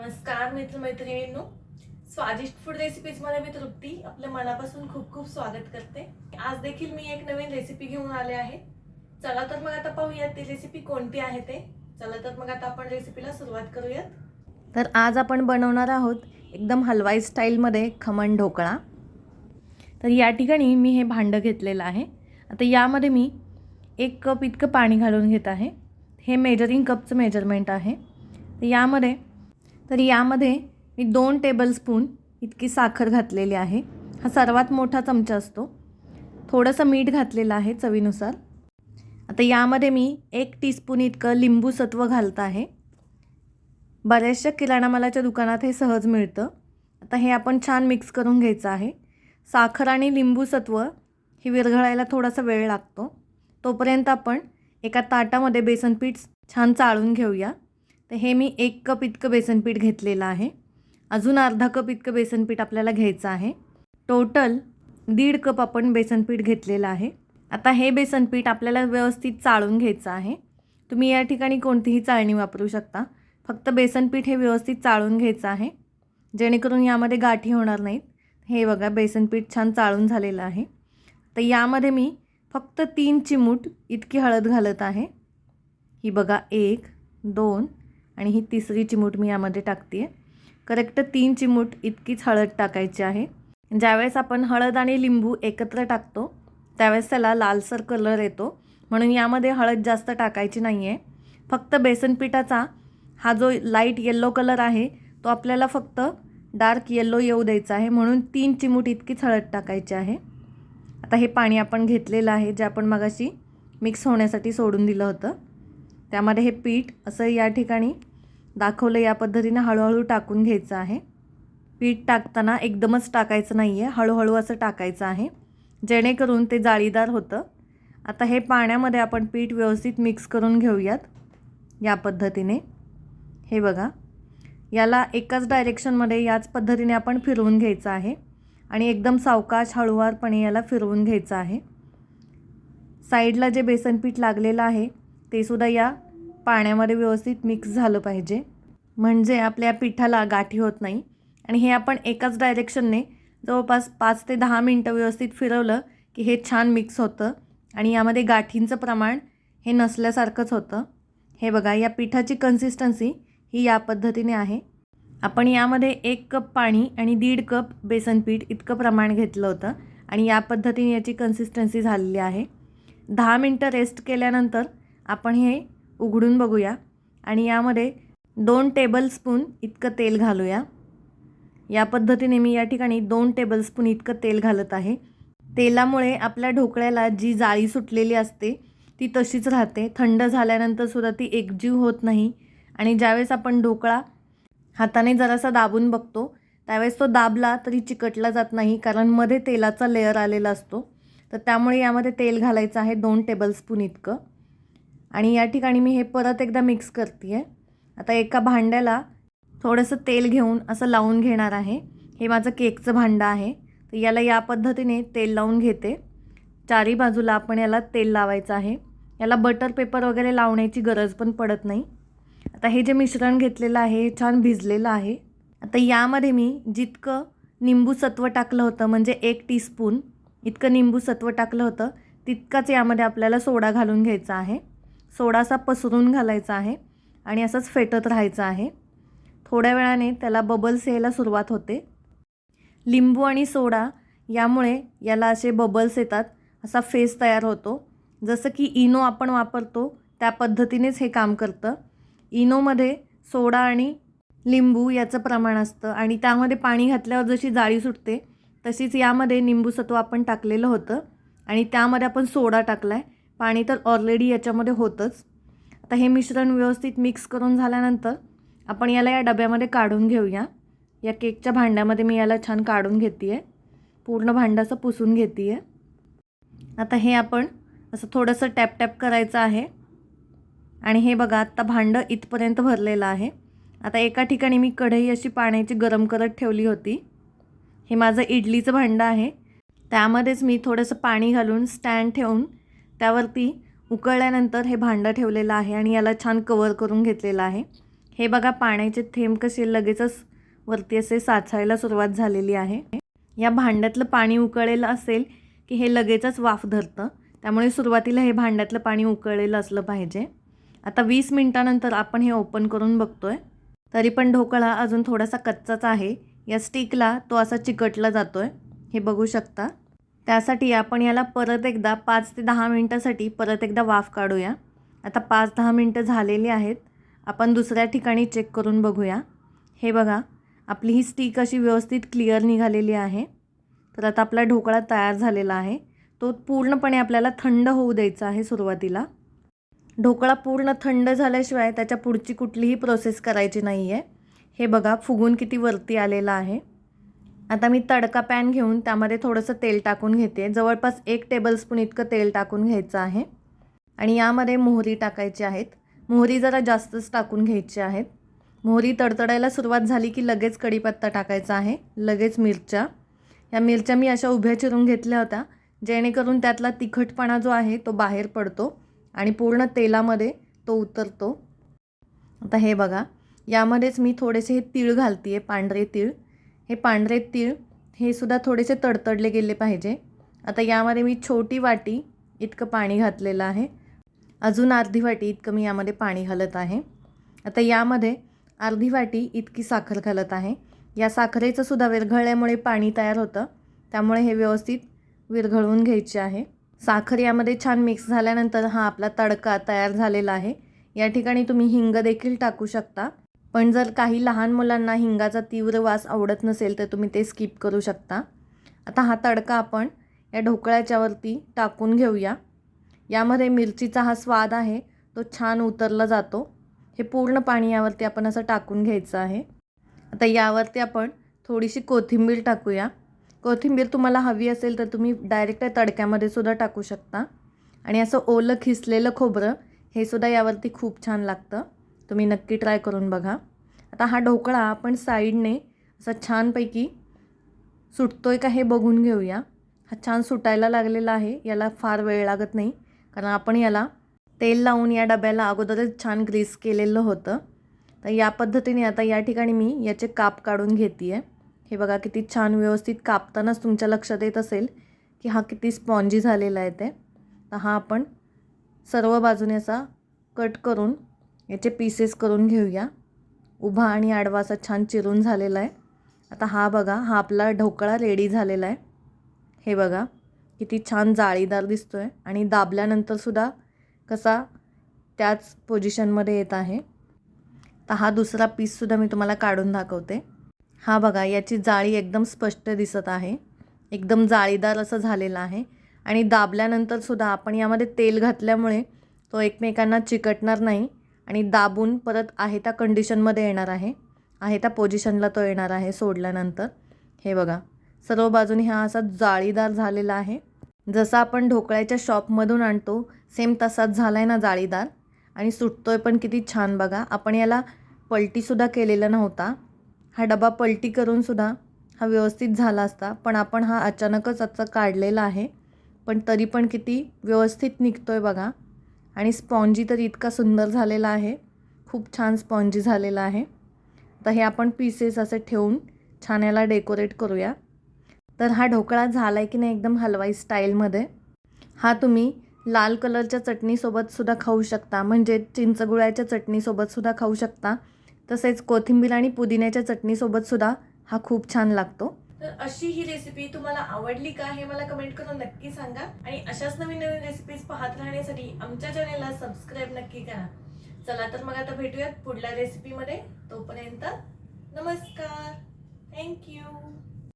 नमस्कार मित्रमैत्रिणींनो. स्वादिष्ट फूड रेसिपीजमध्ये मी तृप्ती. आपल्या मनापासून खूप खूप स्वागत करते. आज देखील मी एक नवीन रेसिपी घेऊन आले आहे. चला तर मग आता पाहूयात ती रेसिपी कोणती आहे ते. चला तर मग आता आपण रेसिपीला सुरुवात करूयात. तर आज आपण बनवणार आहोत एकदम हलवाई स्टाईलमध्ये खमण ढोकळा. तर या ठिकाणी मी हे भांडं घेतलेलं आहे. आता यामध्ये मी एक कप इतकं पाणी घालून घेत आहे. हे मेजरिंग कपचं मेजरमेंट आहे. तर यामध्ये तर यामध्ये मी दोन टेबलस्पून इतकी साखर घातलेली आहे. हा सर्वात मोठा चमचा असतो. थोडंसं मीठ घातलेलं आहे चवीनुसार. आता यामध्ये मी एक टीस्पून इतकं लिंबू सत्व घालत आहे. बऱ्याचशा किराणा मालाच्या दुकानात हे सहज मिळतं. आता हे आपण छान मिक्स करून घ्यायचं आहे. साखर आणि लिंबू सत्व हे विरघळायला थोडासा वेळ लागतो. तोपर्यंत आपण एका ताटामध्ये बेसन पीठ छान चाळून घेऊया. तर हे मी एक कप इतकं बेसनपीठ घेतलेलं आहे. अजून अर्धा कप इतकं बेसनपीठ आपल्याला घ्यायचं आहे. टोटल दीड कप आपण बेसनपीठ घेतलेलं आहे. आता हे बेसनपीठ आपल्याला व्यवस्थित चाळून घ्यायचं आहे. तुम्ही या ठिकाणी कोणतीही चाळणी वापरू शकता. फक्त बेसनपीठ हे व्यवस्थित चाळून घ्यायचं आहे. जेणेकरून यामध्ये गाठी होणार नाहीत. हे बघा बेसनपीठ छान चाळून झालेलं आहे. तर यामध्ये मी फक्त तीन चिमूट इतकी हळद घालत आहे. ही बघा एक दोन आणि ही तिसरी चिमूट मी यामध्ये टाकते आहे करेक्ट तीन चिमूट इतकीच हळद टाकायची आहे. ज्यावेळेस आपण हळद आणि लिंबू एकत्र टाकतो त्यावेळेस त्याला लालसर कलर येतो. म्हणून यामध्ये हळद जास्त टाकायची नाही आहे फक्त बेसनपिठाचा हा जो लाइट येल्लो कलर आहे तो आपल्याला फक्त डार्क येल्लो येऊ द्यायचा आहे. म्हणून तीन चिमूट इतकीच हळद टाकायची आहे. आता हे पाणी आपण घेतलेलं आहे जे आपण मगाशी मिक्स होण्यासाठी सोडून दिलं होतं. त्यामध्ये हे पीठ असं या ठिकाणी दाखवलं या पद्धतीनं हळूहळू टाकून घ्यायचं आहे. पीठ टाकताना एकदमच टाकायचं नाही आहे हळूहळू असं टाकायचं आहे. जेणेकरून ते जाळीदार होतं. आता हे पाण्यामध्ये आपण पीठ व्यवस्थित मिक्स करून घेऊयात या पद्धतीने. हे बघा. याला एकाच डायरेक्शनमध्ये याच पद्धतीने आपण फिरवून घ्यायचं आहे आणि एकदम सावकाश हळूवारपणे याला फिरवून घ्यायचं आहे. साईडला जे बेसन पीठ लागलेलं आहे ते सुद्धा या पाण्यामध्ये व्यवस्थित मिक्स झालं पाहिजे. म्हणजे आपल्या पिठाला गाठी होत नाही. आणि हे आपण एकाच डायरेक्शनने जवळपास पाच ते दहा मिनटं व्यवस्थित फिरवलं की हे छान मिक्स होतं. आणि यामध्ये गाठींचं प्रमाण हे नसल्यासारखंच होतं. हे बघा या पिठाची कन्सिस्टन्सी ही या पद्धतीने आहे. आपण यामध्ये एक कप पाणी आणि दीड कप बेसन पीठ इतकं प्रमाण घेतलं होतं आणि या पद्धतीने याची कन्सिस्टन्सी झालेली आहे. दहा मिनटं रेस्ट केल्यानंतर आपण हे उघडून बघूया. आणि यामध्ये दोन टेबलस्पून इतकं तेल घालूया. या पद्धतीने मी या ठिकाणी दोन टेबलस्पून इतकं तेल घालत आहे. तेलामुळे आपल्या ढोकळ्याला जी जाळी सुटलेली असते ती तशीच राहते. थंड झाल्यानंतर सुद्धा ती एकजीव होत नाही. आणि ज्यावेळेस आपण ढोकळा हाताने जरासा दाबून बघतो त्यावेळेस तो दाबला तरी चिकटला जात नाही कारण मध्ये तेलाचा लेअर आलेला असतो. तर त्यामुळे यामध्ये तेल घालायचं आहे दोन टेबलस्पून इतकं. आणि या ठिकाणी मी हे परत एकदा मिक्स करते आहे आता एका भांड्याला थोडंसं तेल घेऊन असं लावून घेणार आहे. हे माझं केकचं भांडं आहे. तर याला या पद्धतीने तेल लावून घेते. चारी बाजूला आपण याला तेल लावायचं आहे. याला बटर पेपर वगैरे लावण्याची गरज पण पडत नाही. आता हे जे मिश्रण घेतलेलं आहे हे छान भिजलेलं आहे. आता यामध्ये मी जितकं निंबू सत्व टाकलं होतं म्हणजे एक टीस्पून इतकं निंबू सत्व टाकलं होतं तितकाच यामध्ये आपल्याला सोडा घालून घ्यायचा आहे. सोडासा पसरून घालायचा आहे आणि असंच फेटत राहायचं आहे. थोड्या वेळाने त्याला बबल्स यायला सुरुवात होते. लिंबू आणि सोडा यामुळे याला असे बबल्स येतात असा फेस तयार होतो. जसं की इनो आपण वापरतो त्या पद्धतीनेच हे काम करतं. इनोमध्ये सोडा आणि लिंबू याचं प्रमाण असतं आणि त्यामध्ये पाणी घातल्यावर जशी जाळी सुटते तशीच यामध्ये निंबूसत्व आपण टाकलेलं होतं आणि त्यामध्ये आपण सोडा टाकला आहे पाणी तर ऑलरेडी याच्यामध्ये होतंच. आता हे मिश्रण व्यवस्थित मिक्स करून झाल्यानंतर आपण याला या डब्यामध्ये काढून घेऊया. या केकच्या भांड्यामध्ये मी याला छान काढून घेते आहे पूर्ण भांडं असं पुसून घेते आहे आता हे आपण असं थोडंसं टॅप टॅप करायचं आहे. आणि हे बघा आत्ता भांडं इथपर्यंत भरलेलं आहे. आता एका ठिकाणी मी कढई अशी पाण्याची गरम करत ठेवली होती. हे माझं इडलीचं भांडं आहे. त्यामध्येच मी थोडंसं पाणी घालून स्टँड ठेवून त्यावरती उकळल्यानंतर हे भांडं ठेवलेलं आहे आणि याला छान कवर करून घेतलेलं आहे. हे बघा पाण्याचे थेंब कसे लगेचच वरती असे साचायला सुरुवात झालेली आहे. या भांड्यातलं पाणी उकळलेलं असेल की हे लगेचच वाफ धरतं. त्यामुळे सुरुवातीला हे भांड्यातलं पाणी उकळलेलं असलं पाहिजे. आता वीस मिनटानंतर आपण हे ओपन करून बघतो आहे तरी पण ढोकळा अजून थोडासा कच्चाच आहे. या स्टिकला तो असा चिकटला जातो आहे हे बघू शकता. त्यासाठी आपण याला परत एकदा पाच ते दहा मिनटासाठी परत एकदा वाफ काढूया. आता पाच दहा मिनटं झालेली आहेत. आपण दुसऱ्या ठिकाणी चेक करून बघूया. हे बघा आपली ही स्टिक अशी व्यवस्थित क्लिअर निघालेली आहे. तर आता आपला ढोकळा तयार झालेला आहे. तो पूर्णपणे आपल्याला थंड होऊ द्यायचा आहे सुरुवातीला. ढोकळा पूर्ण थंड झाल्याशिवाय त्याच्या पुढची कुठलीही प्रोसेस करायची नाही आहे हे बघा फुगून किती वरती आलेला आहे. आता मी तडका पॅन घेऊन त्यामध्ये थोडंसं तेल टाकून घेते. जवळपास एक टेबलस्पून इतकं तेल टाकून घ्यायचं आहे. आणि यामध्ये मोहरी टाकायची आहेत. मोहरी जरा जास्तच टाकून घ्यायची आहेत. मोहरी तडतडायला सुरुवात झाली की लगेच कढीपत्ता टाकायचा आहे. लगेच मिरच्या. या मिरच्या मी अशा उभ्या चिरून घेतल्या होत्या जेणेकरून त्यातला तिखटपणा जो आहे तो बाहेर पडतो आणि पूर्ण तेलामध्ये तो उतरतो. आता हे बघा यामध्येच मी थोडेसे हे तीळ घालते आहे पांढरे तीळ. हे पांढरे तीळ हे सुद्धा थोडेसे तडतडले गेले पाहिजे. आता यामध्ये मी छोटी वाटी इतकं पाणी घातलेलं आहे. अजून अर्धी वाटी इतकं मी यामध्ये पाणी घालत आहे. आता यामध्ये अर्धी वाटी इतकी साखर घालत आहे. या साखरेचं सुद्धा विरघळल्यामुळे पाणी तयार होतं. त्यामुळे हे व्यवस्थित विरघळवून घ्यायचे आहे. साखर यामध्ये छान मिक्स झाल्यानंतर हा आपला तडका तयार झालेला आहे. या ठिकाणी तुम्ही हिंग देखील टाकू शकता. पण जर काही लहान मुलांना हिंगाचा तीव्र वास आवडत नसेल तर तुम्ही ते स्किप करू शकता. आता हा तडका आपण या ढोकळ्याच्यावरती टाकून घेऊया. यामध्ये मिरचीचा हा स्वाद आहे तो छान उतरला जातो. हे पूर्ण पाणी यावरती आपण असं टाकून घ्यायचं आहे. आता यावरती आपण थोडीशी कोथिंबीर टाकूया. कोथिंबीर तुम्हाला हवी असेल तर तुम्ही डायरेक्ट तडक्यामध्ये सुद्धा टाकू शकता. आणि असं ओलं खिसलेलं खोबरं हे सुद्धा यावरती खूप छान लागतं. तुम्ही नक्की ट्राय करून बघा. आता हा ढोकळा आपण साईडने असा छानपैकी सुटतो आहे का हे बघून घेऊया. हा छान सुटायला लागलेला आहे याला फार वेळ लागत नाही. कारण आपण याला तेल लावून या डब्याला अगोदरच छान ग्रीस केलेलं होतं. तर या पद्धतीने आता या ठिकाणी मी याचे काप काढून घेते आहे हे बघा किती छान व्यवस्थित कापतानाच तुमच्या लक्षात येत असेल की हा किती स्पॉन्जी झालेला आहे ते. तर हा आपण सर्व बाजूने असा कट करून याचे पीसेस करून घेऊया. उभा आणि आडवा असा छान चिरून झालेला आहे. आता हा बघा हा आपला ढोकळा रेडी झालेला आहे. हे बघा किती छान जाळीदार दिसतो आहे आणि दाबल्यानंतरसुद्धा कसा त्याच पोझिशनमध्ये येत आहे. तर हा दुसरा पीससुद्धा मी तुम्हाला काढून दाखवते. हा बघा याची जाळी एकदम स्पष्ट दिसत आहे. एकदम जाळीदार असं झालेलं आहे. आणि दाबल्यानंतरसुद्धा आपण यामध्ये तेल घातल्यामुळे तो एकमेकांना चिकटणार नाही. आणि दाबून परत आहे त्या कंडिशनमध्ये येणार आहे. आहे त्या पोझिशनला तो येणार आहे सोडल्यानंतर. हे बघा. सर्व बाजूने हा असा जाळीदार झालेला आहे. जसा आपण ढोकळ्याच्या शॉपमधून आणतो सेम तसाच झाला आहे ना जाळीदार. आणि सुटतोय पण किती छान बघा. आपण याला पलटीसुद्धा केलेला नव्हता. हा डबा पलटी करूनसुद्धा हा व्यवस्थित झाला असता. पण आपण हा अचानकच आजचा काढलेला आहे. पण तरी पण किती व्यवस्थित निघतो आहे बघा. आणि स्पॉन्जी तर इतका सुंदर झालेला आहे. खूप छान स्पॉन्जी झालेला आहे. तर हे आपण पीसेस असे ठेवून छान याला डेकोरेट करूया. तर हा ढोकळा झाला आहे की नाही एकदम हलवाई स्टाईलमध्ये हा तुम्ही लाल कलरच्या चटणीसोबतसुद्धा खाऊ शकता. म्हणजे चिंचगुळ्याच्या चटणीसोबतसुद्धा खाऊ शकता. तसेच कोथिंबीर आणि पुदिन्याच्या चटणीसोबतसुद्धा हा खूप छान लागतो. तर अशी ही रेसिपी तुम्हाला आवडली का हे मला कमेंट करून नक्की सांगा. आणि अशाच नवीन नवीन रेसिपीज पाहत राहण्यासाठी आमच्या चॅनेलला सबस्क्राईब नक्की करा. चला तर मग आता भेटूयात पुढल्या रेसिपीमध्ये तोपर्यंत नमस्कार. थँक्यू